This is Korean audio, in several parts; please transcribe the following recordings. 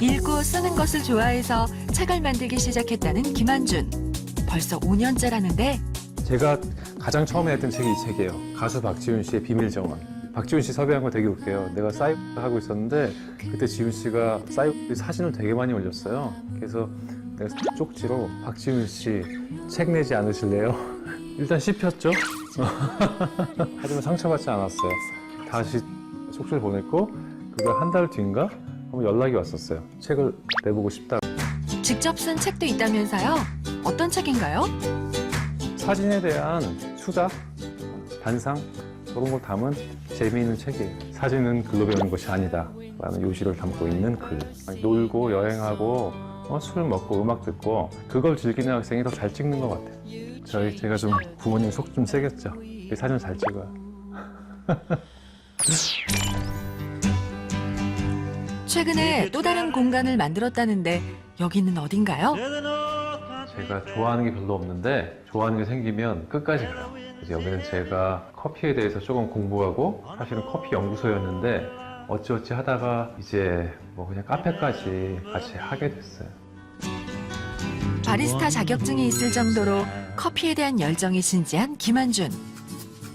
읽고 쓰는 것을 좋아해서 책을 만들기 시작했다는 김한준. 벌써 5년째라는데 제가 가장 처음에 했던 책이 이 책이에요. 가수 박지훈 씨의 비밀 정원. 박지훈 씨 섭외한 거 되게 웃겨요. 내가 사이버 하고 있었는데 그때 지훈 씨가 사이버 사진을 되게 많이 올렸어요. 그래서 내가 쪽지로 박지훈 씨 책 내지 않으실래요? 일단 씹혔죠. 하지만 상처받지 않았어요. 다시 쪽지를 보냈고 그걸 한 달 뒤인가 한번 연락이 왔었어요. 책을 내보고 싶다. 직접 쓴 책도 있다면서요? 어떤 책인가요? 사진에 대한 수작, 반상 그런 걸 담은 재미있는 책이에요. 사진은 글로 배우는 것이 아니다. 라는 요지를 담고 있는 글. 놀고 여행하고 어, 술 먹고 음악 듣고 그걸 즐기는 학생이 더 잘 찍는 것 같아요. 저희 제가 좀 부모님 속 좀 세겠죠. 이 사진 잘 찍어요. 최근에 또 다른 공간을 만들었다는데 여기는 어딘가요? 제가 좋아하는 게 별로 없는데 좋아하는 게 생기면 끝까지 가요. 그래서 여기는 제가 커피에 대해서 조금 공부하고 사실은 커피 연구소였는데 어찌어찌 하다가 이제 뭐 그냥 카페까지 같이 하게 됐어요. 바리스타 자격증이 있을 정도로 커피에 대한 열정이 진지한 김한준.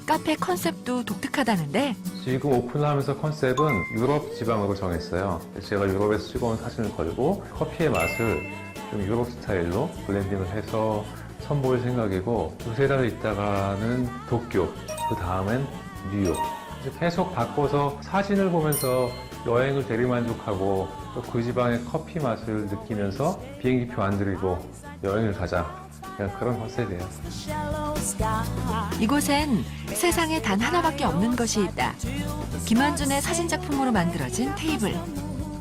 카페 컨셉도 독특하다는데 지금 오픈하면서 컨셉은 유럽 지방으로 정했어요. 제가 유럽에서 찍어온 사진을 걸고 커피의 맛을 좀 유럽 스타일로 블렌딩을 해서 선보일 생각이고 두세 달 있다가는 도쿄, 그 다음엔 뉴욕. 계속 바꿔서 사진을 보면서 여행을 대리만족하고 또 그 지방의 커피 맛을 느끼면서 비행기표 안 들이고 여행을 가자. 그냥 그런 컨셉이에요. 이곳엔 세상에 단 하나밖에 없는 것이 있다. 김한준의 사진 작품으로 만들어진 테이블.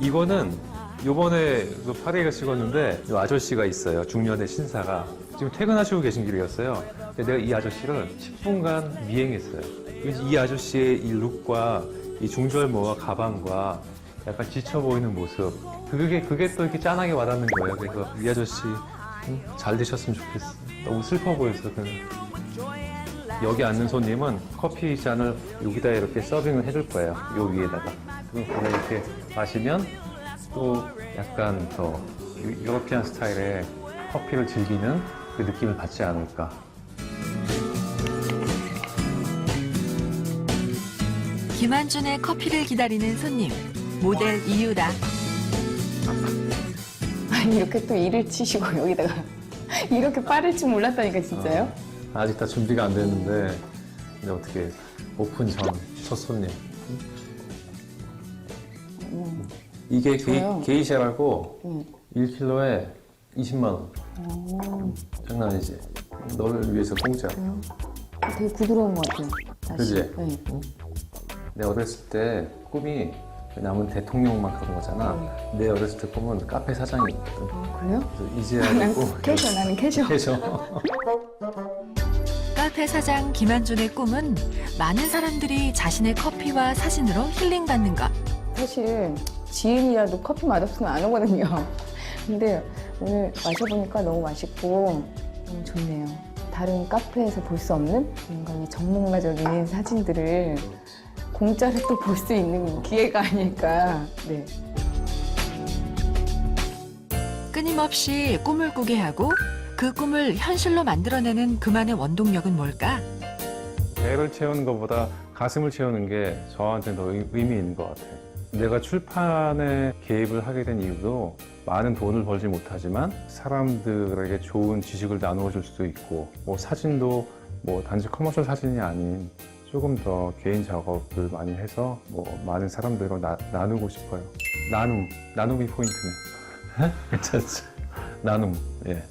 이거는 요번에 그 파리가 찍었는데 이 아저씨가 있어요. 중년의 신사가. 지금 퇴근하시고 계신 길이었어요. 근데 내가 이 아저씨를 10분간 미행했어요. 이- 이 아저씨의 이 룩과 이 중절모와 가방과 약간 지쳐 보이는 모습. 그게, 그게 또 이렇게 짠하게 와닿는 거예요. 그래서 이 아저씨 음, 잘 되셨으면 좋겠어. 너무 슬퍼 보였어. 그냥. 여기 앉는 손님은 커피 잔을 여기다 이렇게 서빙을 해줄 거예요. 요 위에다가. 그럼 그걸 이렇게 마시면 또 약간 더 유- 유러피안 스타일의 커피를 즐기는 그 느낌을 받지 않을까. 김한준의 커피를 기다리는 손님. 모델 이유라. 아니 이렇게 또 일을 치시고 여기다가 이렇게 빠를 줄 몰랐다니까 진짜요? 아직 다 준비가 안 됐는데 근데 어떻게 오픈 전 첫 손님. 이게 좋아요. 게이, 샤라고 음. 1kg에 20만 원. 오, 장난 아니지? 너를 위해서 공짜. 그래요? 되게 부드러운 것 같아요. 다시. 그지? 네. 내 어렸을 때 꿈이 남은 대통령만 그런 거잖아. 내 어렸을 때 꿈은 카페 사장이었거든. 아, 그래요? 그래서 이제야 난 꿈. 캐셔, 나는 캐셔. 캐셔. 카페 사장 김한준의 꿈은 많은 사람들이 자신의 커피와 사진으로 힐링받는 것. 사실 지인이라도 커피 맛없으면 안 오거든요. 근데 오늘 마셔보니까 너무 맛있고 너무 좋네요. 다른 카페에서 볼 수 없는 뭔가 전문가적인 사진들을 공짜로 또 볼 수 있는 기회가 아닐까. 네. 끊임없이 꿈을 꾸게 하고 그 꿈을 현실로 만들어내는 그만의 원동력은 뭘까? 배를 채우는 것보다 가슴을 채우는 게 저한테 더 의- 의미 있는 것 같아요. 내가 출판에 개입을 하게 된 이유도 많은 돈을 벌지 못하지만 사람들에게 좋은 지식을 나누어 줄 수도 있고 뭐 사진도 뭐 단지 커머셜 사진이 아닌 조금 더 개인 작업을 많이 해서 뭐 많은 사람들과 나, 나누고 싶어요. 나눔, 나눔이 포인트네. 괜찮지? 나눔, 예.